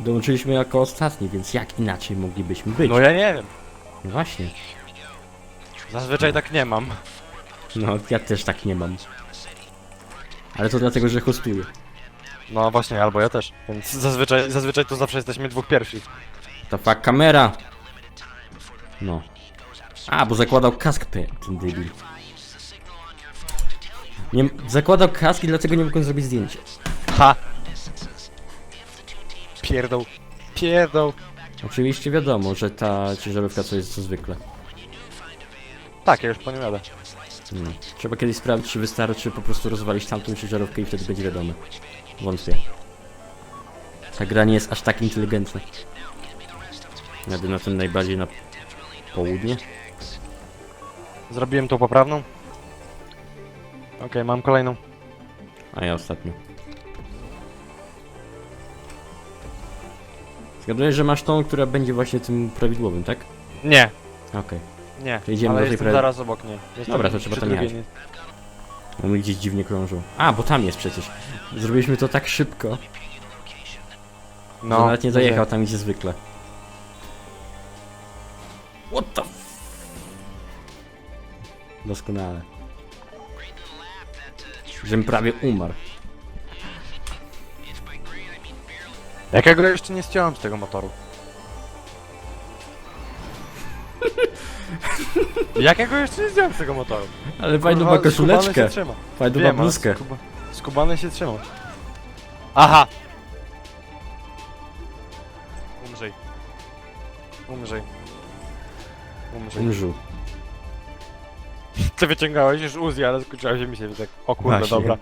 Dołączyliśmy jako ostatni, więc jak inaczej moglibyśmy być? No ja nie wiem. No właśnie. Zazwyczaj tak nie mam. No, ja też tak nie mam. Ale to dlatego, że hostuję. No właśnie, albo ja też. Więc zazwyczaj, zazwyczaj to zawsze jesteśmy dwóch pierwszych. Ta fakt kamera! No. A, bo zakładał kask te, ten debil. Nie, zakładał kask i dlatego nie mogłem zrobić zdjęcia. Pierdol. Pierdol. Oczywiście wiadomo, że ta ciężarówka to jest co zwykle. Tak, ja już po nią jadę. No. Trzeba kiedyś sprawdzić, czy wystarczy po prostu rozwalić tamtą ciężarówkę i wtedy będzie wiadomo. Wątpię. Ta gra nie jest aż tak inteligentna. Jadę na tym najbardziej na południe. Zrobiłem tą poprawną. Okej, mam kolejną. A ja ostatnio. Zgaduję, że masz tą, która będzie właśnie tym prawidłowym, tak? Nie, Okej. nie. To idziemy ale do tej jestem pra- zaraz obok niej. Jestem Dobra, to trzeba tam drugiej jechać. nie- One gdzieś dziwnie krążą. A, bo tam jest przecież. Zrobiliśmy to tak szybko, no, że nawet nie dojechał tam gdzie zwykle. What the f... Doskonale. Żebym prawie umarł. Jakiego jeszcze nie ściąłem z tego motoru? Jakiego jeszcze nie zdjąłem z tego motoru? Ale fajną ma skubany koszuleczkę. się trzyma. Fajną ma Wiem, ale bluzkę. skuba- Skubany się trzymał. Aha! Umrzyj. Umrzyj. Umrzyj. Umrzu. Ty wyciągałeś już Uzi, ale skończyłeś mi się tak. O kurde, Właśnie. dobra.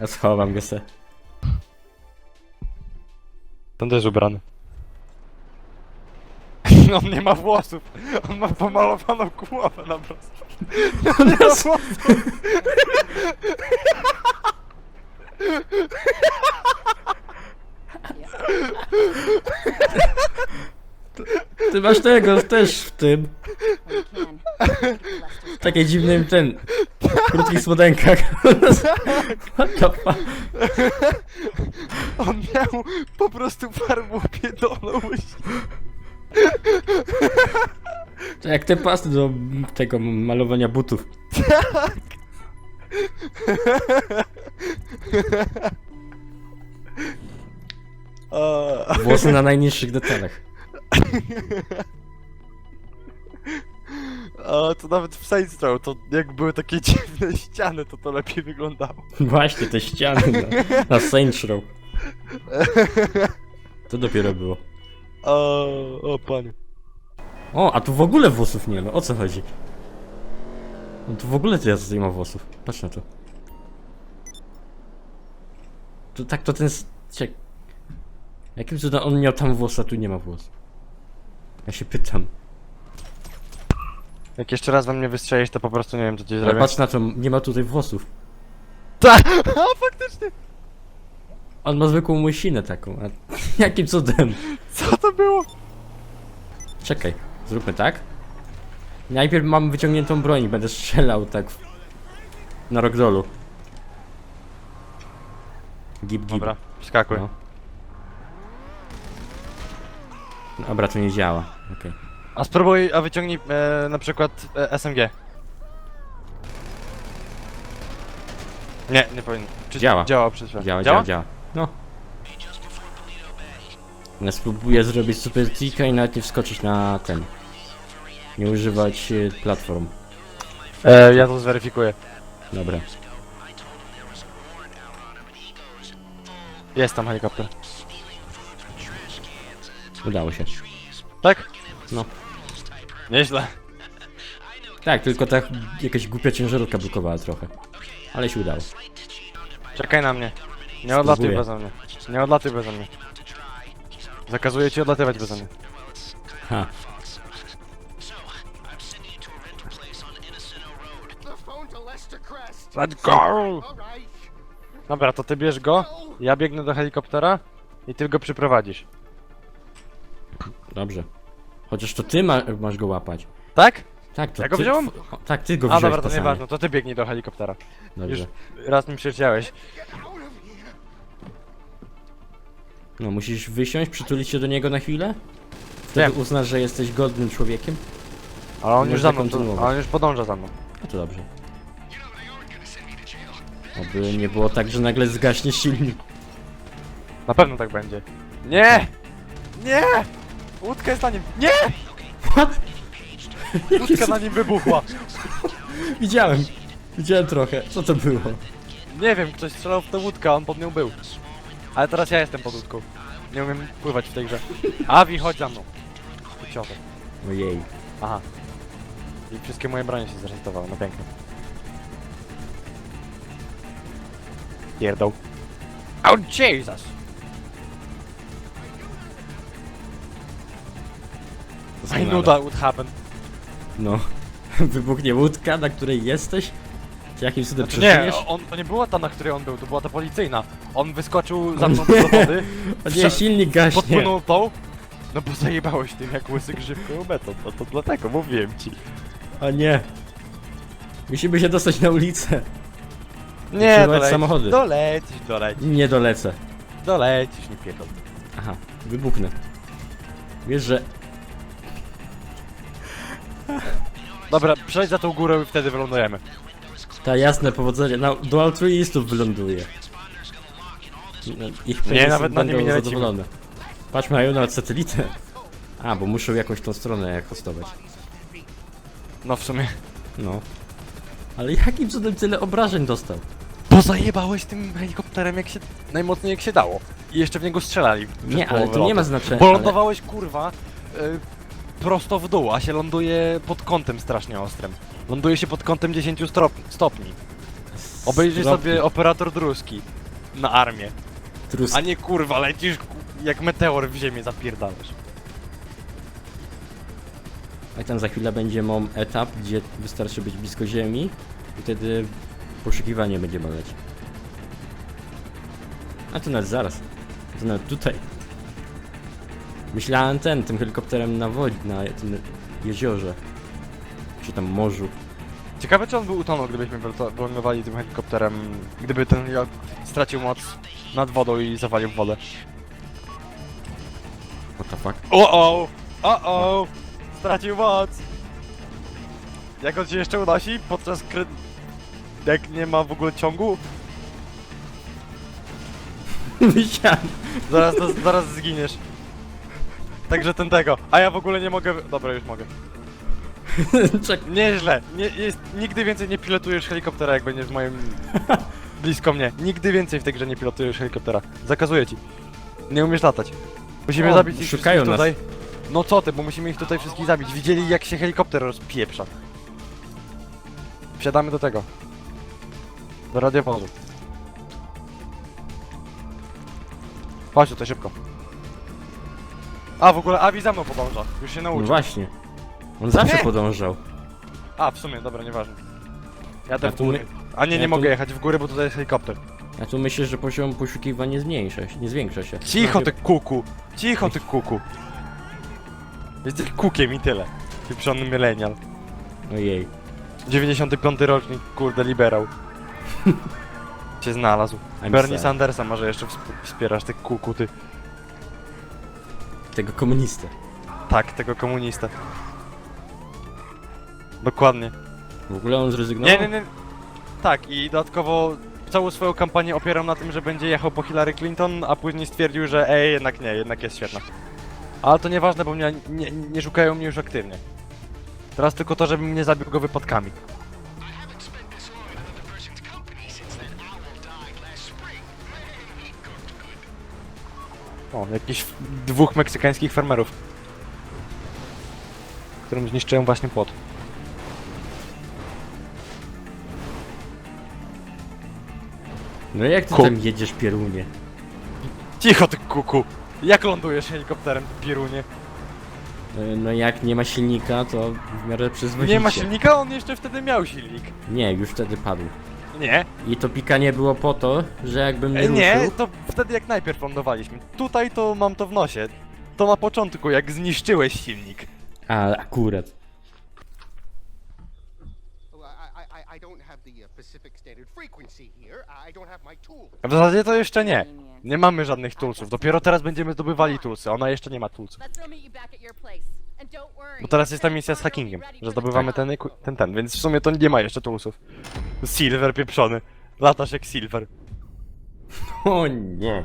Ja schowam go se. Ten też ubrany. On nie ma włosów. On ma pomalowaną głowę na prostu. On nie ma włosów. Ty masz tego też w tym. W takiej dziwnym ten. krótkich spodenkach. What the fuck? On miał po prostu farbą pierdolą To jak te pasty do tego malowania butów. Włosy na najniższych detalach. A to nawet w Saints Row, to jak były takie dziwne ściany, to to lepiej wyglądało. Właśnie te ściany na, na Saints Row. To dopiero było. O, o panie. O, a tu w ogóle włosów nie ma. O co chodzi? No tu w ogóle ja tutaj ma włosów. Patrz na to. To tak to ten... s- Ciek... Jakim cudem on miał tam włos, a tu nie ma włosów? Ja się pytam. Jak jeszcze raz we mnie wystrzelisz, to po prostu nie wiem co ci Ale zrobię. patrz na to, nie ma tutaj włosów. Tak! A faktycznie! On ma zwykłą łysinę taką, a jakim cudem? Co to było? Czekaj, zróbmy tak. Najpierw mam wyciągniętą broń i będę strzelał tak w... na rockdolu. Gip, gip. Dobra, wskakuj. No. Dobra, to nie działa. Okej. A spróbuj, a wyciągnij e, na przykład e, SMG. Nie, nie powinno. Czy Działa. Działa. Działa, działa, działa. No. Ja spróbuję zrobić super tricka i nawet nie wskoczyć na ten. Nie używać e, platform. E, ja to zweryfikuję. Dobra. Jest tam helikopter. Udało się. Tak? No. Nieźle. Tak, tylko ta jakaś głupia ciężarówka blokowała trochę. Ale się udało. Czekaj na mnie. Nie odlatuj Spróbuję. beze mnie. Nie odlatuj beze mnie. Zakazuję ci odlatywać beze mnie. Ha. Let's go! Dobra, to ty bierz go, ja biegnę do helikoptera i ty go przyprowadzisz. Dobrze. Chociaż to ty ma, masz go łapać. Tak? Tak, to Ja go ty, wziąłem? Tak, ty go A wziąłeś dobra, to nieważne, to ty biegnij do helikoptera. Dobrze. Już raz mi przyleciałeś. No, musisz wysiąść, przytulić się do niego na chwilę. Wtedy Wiem. uznasz, że jesteś godnym człowiekiem. Ale on już za mną, kontynuować. ale on już podąża za mną. No to dobrze. Oby nie było tak, że nagle zgaśnie silnik. Na pewno tak będzie. Nie! Nie! Łódka jest na nim. Nie! Łódka na nim wybuchła. Widziałem. Widziałem trochę. Co to było? Nie wiem, ktoś strzelał w tę łódkę, a on pod nią był. Ale teraz ja jestem pod łódką. Nie umiem pływać w tej grze. Avi, chodź za mną. Ciotę. Ojej. Aha. I wszystkie moje bronie się zresetowały, no pięknie. Pierdol. Oh Jesus! I knew that would happen. No. Wybuchnie łódka, na której jesteś? Czy jakimś cudem Znaczy nie, przeżyjesz? on, to nie była ta, na której on był, to była ta policyjna. On wyskoczył za mną do wody, O nie, silnik gaśnie. podpłynął tą, no bo zajebałeś tym jak łysy grzybką beton, no to dlatego mówiłem ci. O nie. Musimy się dostać na ulicę. Nie, Przywołać dolecisz, samochody. dolecisz, dolecisz, Nie dolecę. dolecisz, nie pierdol. Aha, wybuchnę. Wiesz, że... Dobra, przejdź za tą górę i wtedy wylądujemy. Ta jasne powodzenie na, do altruistów wyląduje. Ich Nie, nawet na nimi nie lecimy. zadowolone. Patrz, mają nawet satelitę. A, bo muszą jakąś tą stronę hostować. No w sumie. No. Ale jakim cudem tyle obrażeń dostał? Bo zajebałeś tym helikopterem jak się, najmocniej jak się dało. I jeszcze w niego strzelali. przez Nie, ale połowę to nie ma lotu. znaczenia. Bo ale... lądowałeś kurwa y, prosto w dół, a się ląduje pod kątem strasznie ostrym. Ląduje się pod kątem 10 strop, stopni. Obejrzyj Stropni. sobie operator druski na armię. Trus... A nie kurwa, lecisz ku- jak meteor w ziemię zapierdalasz. A tam za chwilę będzie mam etap, gdzie wystarczy być blisko ziemi i wtedy poszukiwanie będzie maleć. A to nawet zaraz. To nawet tutaj. Myślałem ten, tym helikopterem na wodzie, na tym jeziorze. Czy tam morzu. Ciekawe czy on by utonął, gdybyśmy wylądowali tym helikopterem, gdyby ten jak stracił moc nad wodą i zawalił w wodę. What the fuck? O o! O o! Stracił moc! Jak on się jeszcze unosi podczas kry... Jak nie ma w ogóle ciągu? Myślałem. Zaraz, zaraz zginiesz. Także ten tego. A ja w ogóle nie mogę... Dobra, już mogę. Czek. Nieźle. Nie, jest, nigdy więcej nie pilotujesz helikoptera, jak będziesz w moim... blisko mnie. Nigdy więcej w tej grze nie pilotujesz helikoptera. Zakazuję ci. Nie umiesz latać. Musimy O, zabić ich szukają wszystkich nas. tutaj. No co ty, bo musimy ich tutaj wszystkich zabić. Widzieli jak się helikopter rozpieprza. Wsiadamy do tego. Do radiowozu. Chodź tutaj szybko. A, w ogóle Avi za mną podąża. Już się No nauczył. właśnie. On zawsze Nie. podążał. A, w sumie, dobra, nieważne. Jadę Ja w tu góry. A nie, ja nie tu- mogę jechać w górę, bo tutaj jest helikopter. Ja tu myślę, że poziom poszukiwań nie zmniejsza się, nie zwiększa się. Cicho No, ty kuku! Cicho ty kuku! Jesteś kukiem i tyle. Pieprzony millennial. Ojej. 95 rocznik, kurde, liberał. Cię znalazł. I'm Bernie sad. Sandersa może jeszcze wsp- wspierasz, ty kuku, ty. Tego komunistę. Tak, tego komunista. Dokładnie. W ogóle on zrezygnował? Nie, nie, nie. Tak, i dodatkowo całą swoją kampanię opierał na tym, że będzie jechał po Hillary Clinton, a później stwierdził, że ej, jednak nie, jednak jest świetna. Ale to nieważne, bo mnie, nie, nie szukają mnie już aktywnie. Teraz tylko to, żebym nie zabił go wypadkami. O, jakiś dwóch meksykańskich farmerów. Którym zniszczyłem właśnie płot. No jak ty Ku- tam jedziesz, pierunie? Cicho ty kuku! Jak lądujesz helikopterem, Pierunie? E, No jak nie ma silnika, to w miarę przyzwoicie. Nie ma silnika, on jeszcze wtedy miał silnik. Nie, już wtedy padł. Nie, I to pikanie było po to, że jakbym nie e, nie, ruszył... to wtedy jak najpierw lądowaliśmy. Tutaj to mam to w nosie. To na początku, jak zniszczyłeś silnik. A, akurat. I, I, I- I don't have the uh, Pacific Standard Frequency here. I don't have my tools. W zasadzie to jeszcze nie. Nie mamy żadnych toolsów. Dopiero teraz będziemy zdobywali toolsy. Ona jeszcze nie ma toolsów. Let's go meet you back at your place. Bo teraz jest ta misja z hackingiem, że zdobywamy ten, ten, ten, więc w sumie to nie ma jeszcze toolsów. Silver pieprzony. Latasz jak Silver. O nie.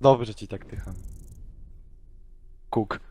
Dobrze ci tak tycham. Cook.